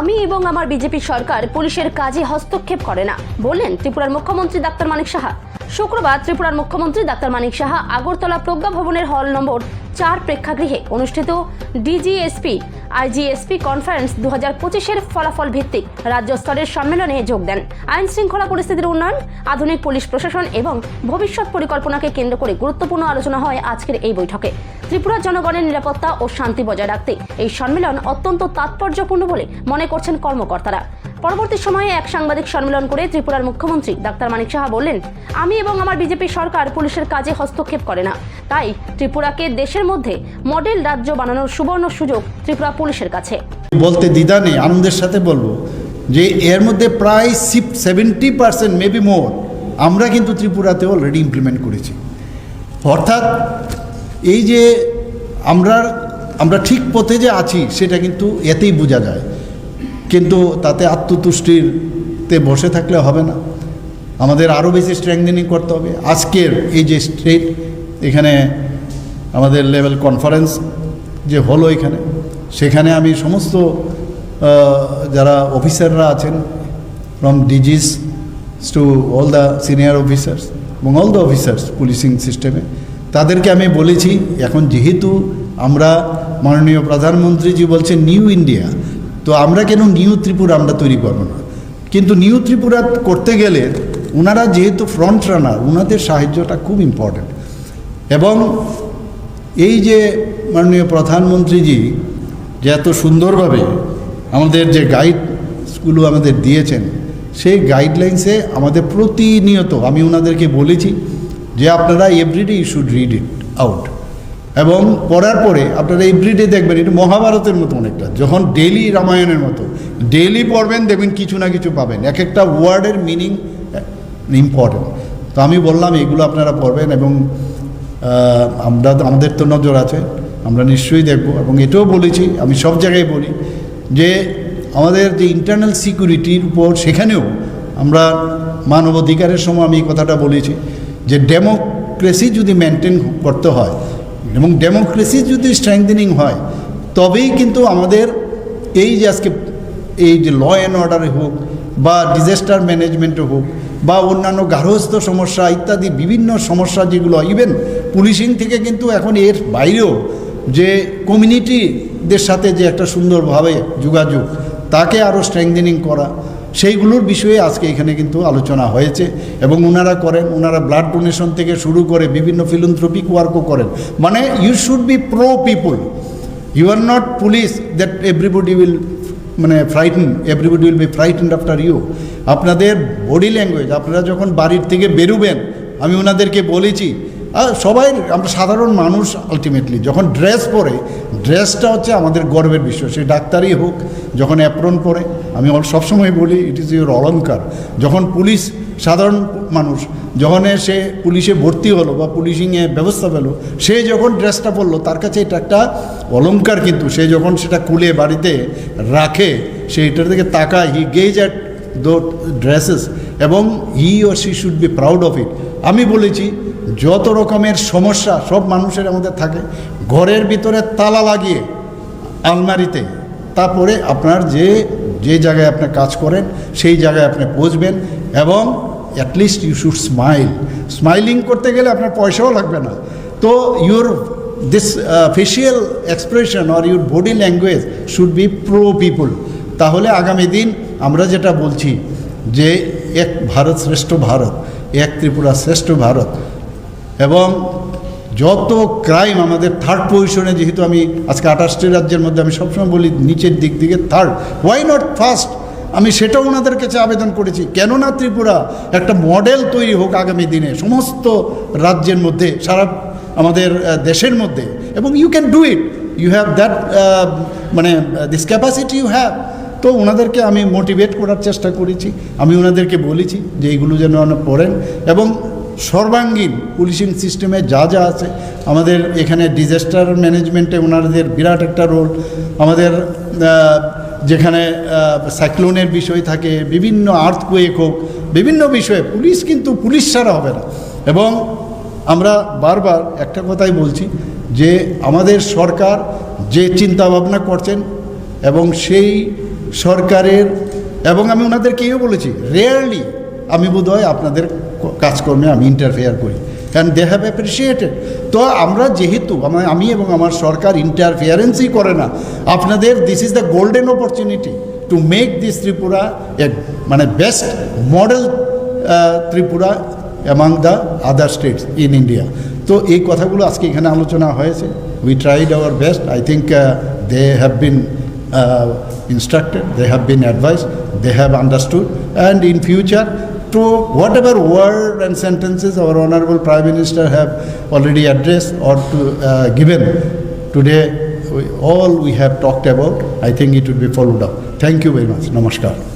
আমি এবং আমার বিজেপি সরকার পুলিশের কাজে হস্তক্ষেপ করে না, বললেন ত্রিপুরার মুখ্যমন্ত্রী ডাক্তার মানিক সাহা। শুক্রবার ত্রিপুরার মুখ্যমন্ত্রী ডাক্তার মানিক সাহা আগরতলা প্রজ্ঞা ভবনের হল নম্বর চার প্রেক্ষাগৃহে অনুষ্ঠিত ডিজিএসপি, আইজিএসপি কনফারেন্স দু হাজার পঁচিশের ফলাফল ভিত্তিক রাজ্য স্তরের সম্মেলনে যোগ দেন। আইন শৃঙ্খলা পরিস্থিতির উন্নয়ন, আধুনিক পুলিশ প্রশাসন এবং ভবিষ্যৎ পরিকল্পনাকে কেন্দ্র করে গুরুত্বপূর্ণ আলোচনা হয় আজকের এই বৈঠকে। ত্রিপুরার জনগণের নিরাপত্তা ও শান্তি বজায় রাখতে এই সম্মেলন অত্যন্ত তাৎপর্যপূর্ণ বলে মনে করছেন কর্মকর্তারা। পরবর্তী সময়ে এক সাংবাদিক সম্মেলন করে ত্রিপুরার মুখ্যমন্ত্রী ডাক্তার মানিক সাহা বললেন, আমি এবং আমার বিজেপি সরকার পুলিশের কাজে হস্তক্ষেপ করে না। তাই ত্রিপুরাকে দেশের মধ্যে মডেল রাজ্য বানানোর সুবর্ণ সুযোগ ত্রিপুরা পুলিশের কাছে। বলতে দ্বিধা নেই, আনন্দের সাথে বলব যে এর মধ্যে প্রায় সেভেন্টি পার্সেন্ট মেবি মোর আমরা কিন্তু ত্রিপুরাতে অলরেডি ইমপ্লিমেন্ট করেছি। অর্থাৎ এই যে আমরা আমরা ঠিক পথে যে আছি, সেটা কিন্তু এতেই বোঝা যায়। কিন্তু তাতে আত্মতুষ্টিরতে বসে থাকলে হবে না। আমাদের আরও বেশি স্ট্রেংথেনিং করতে হবে। আজকের এই যে স্টেট এখানে আমাদের লেভেল কনফারেন্স যে হলো এখানে, সেখানে আমি সমস্ত যারা অফিসাররা আছেন from DGs to all the senior officers এবং অল দ্য অফিসার্স পুলিশিং সিস্টেমে তাদেরকে আমি বলেছি, এখন যেহেতু আমরা মাননীয় প্রধানমন্ত্রীজি বলছেন নিউ ইন্ডিয়া, তো আমরা কেন নিউ ত্রিপুরা আমরা তৈরি করব না? কিন্তু নিউ ত্রিপুরা করতে গেলে ওনারা যেহেতু ফ্রন্ট রানার ওনাদের সাহায্যটা খুব ইম্পর্ট্যান্ট এবং এই যে মাননীয় প্রধানমন্ত্রীজি যে এত সুন্দরভাবে আমাদের যে গাইডসগুলো আমাদের দিয়েছেন, সেই গাইডলাইন্সে আমাদের প্রতিনিয়ত, আমি ওনাদেরকে বলেছি যে আপনারা everyday you should read it out এবং পড়ার পরে আপনারা এভরিডে দেখবেন, এটা মহাভারতের মতো অনেকটা, যখন ডেলি রামায়ণের মতো ডেলি পড়বেন, দেখবেন কিছু না কিছু পাবেন। এক একটা ওয়ার্ডের মিনিং ইম্পর্টেন্ট তো আমি বললাম, এগুলো আপনারা পড়বেন এবং আমরা, আমাদের তো নজর আছে, আমরা নিশ্চয়ই দেখব। এবং এটাও বলেছি, আমি সব জায়গায় বলি যে, আমাদের যে ইন্টারনাল সিকিউরিটির উপর সেখানেও আমরা মানবাধিকারের সময় আমি এই কথাটা বলেছি। যে ডেমোক্রেসি যদি মেনটেন করতে হয় এবং ডেমোক্রেসি যদি স্ট্রেংথেনিং হয়, তবেই কিন্তু আমাদের এই যে আজকে এই যে ল অ্যান্ড অর্ডারে হোক বা ডিজাস্টার ম্যানেজমেন্টে হোক বা অন্যান্য গার্হস্থ সমস্যা ইত্যাদি বিভিন্ন সমস্যা যেগুলো ইভেন পুলিশিং থেকে কিন্তু এখন এর বাইরেও যে কমিউনিটিদের সাথে যে একটা সুন্দরভাবে যোগাযোগ, তাকে আরও স্ট্রেংথেনিং করা সেইগুলোর বিষয়ে আজকে এখানে কিন্তু আলোচনা হয়েছে এবং ওনারা করেন ওনারা ব্লাড ডোনেশন থেকে শুরু করে বিভিন্ন ফিলন্থ্রপিক ওয়ার্কও করেন। মানে you should be pro people you are not police that everybody will মানে frightened everybody will be frightened after you আপনাদের বডি ল্যাঙ্গুয়েজ আপনারা যখন বাড়ির থেকে বেরোবেন, আমি ওনাদেরকে বলেছি সবাই, আমরা সাধারণ মানুষ আলটিমেটলি যখন ড্রেস পরে ড্রেসটা হচ্ছে আমাদের গর্বের বিষয়। সে ডাক্তারই হোক, যখন অ্যাপ্রন পরে, আমি সবসময় বলি ইট ইজ ইউর অলঙ্কার যখন পুলিশ, সাধারণ মানুষ, যখন সে পুলিশে ভর্তি হলো বা পুলিশিংয়ে ব্যবস্থা পেল, সে যখন ড্রেসটা পরলো, তার কাছে এটা একটা অলঙ্কার কিন্তু। সে যখন সেটা খুলে বাড়িতে রাখে, সে এটার দিকে তাকায় he gaze at those dresses এবং he O she should be proud of it আমি বলেছি যত রকমের সমস্যা সব মানুষের আমাদের থাকে, ঘরের ভিতরে তালা লাগিয়ে আলমারিতে, তারপরে আপনার যে যে জায়গায় আপনি কাজ করেন, সেই জায়গায় আপনি পৌঁছবেন এবং at least you should smile smiling করতে গেলে আপনার পয়সাও লাগবে না। তো your this facial expression or your body language should be pro people তাহলে আগামী দিন আমরা যেটা বলছি যে, এক ভারত শ্রেষ্ঠ ভারত, এক ত্রিপুরা শ্রেষ্ঠ ভারত এবং যত ক্রাইম আমাদের থার্ড পজিশনে যেহেতু আমি আজকে আঠাশটি রাজ্যের মধ্যে আমি সবসময় বলি নিচের দিক দিকে থার্ড ওয়াই নট ফার্স্ট আমি সেটাও ওনাদের কাছে আবেদন করেছি কেননা ত্রিপুরা একটা মডেল তৈরি হোক আগামী দিনে সমস্ত রাজ্যের মধ্যে, সারা আমাদের দেশের মধ্যে, এবং you can do it you have that মানে দিস ক্যাপাসিটি ইউ হ্যাভ তো ওনাদেরকে আমি মোটিভেট করার চেষ্টা করেছি, আমি ওনাদেরকে বলেছি যে এইগুলো যেন পড়েন, এবং সর্বাঙ্গীন পুলিশিং সিস্টেমে যা যা আছে, আমাদের এখানে ডিজাস্টার ম্যানেজমেন্টে ওনাদের বিরাট একটা রোল আমাদের যেখানে সাইক্লোনের বিষয় থাকে, বিভিন্ন আর্থকুয়েক হোক, বিভিন্ন বিষয়ে পুলিশ কিন্তু পুলিশ ছাড়া হবে না। এবং আমরা বারবার একটা কথাই বলছি যে আমাদের সরকার যে চিন্তা ভাবনা করছেন এবং সেই সরকারের, এবং আমি ওনাদেরকেও বলেছি রেয়ারলি আমি বোধহয় আপনাদের কাজকর্মে আমি ইন্টারফেয়ার করি অ্যান্ড দে হ্যাভ অ্যাপ্রিসিয়েটেড তো আমরা যেহেতু আমা- এবং আমার সরকার ইন্টারফিয়ারেন্সই করে না আপনাদের this is the golden opportunity to make this Tripura a মানে best model Tripura among the other states in India তো এই কথাগুলো আজকে এখানে আলোচনা হয়েছে। We tried our best I think they have been instructed, they have been advised, they have understood, and in future, to whatever word and sentences our honorable prime minister have already addressed or to uh, given today, all we have talked about, I think it will be followed up. Thank you very much. Namaskar.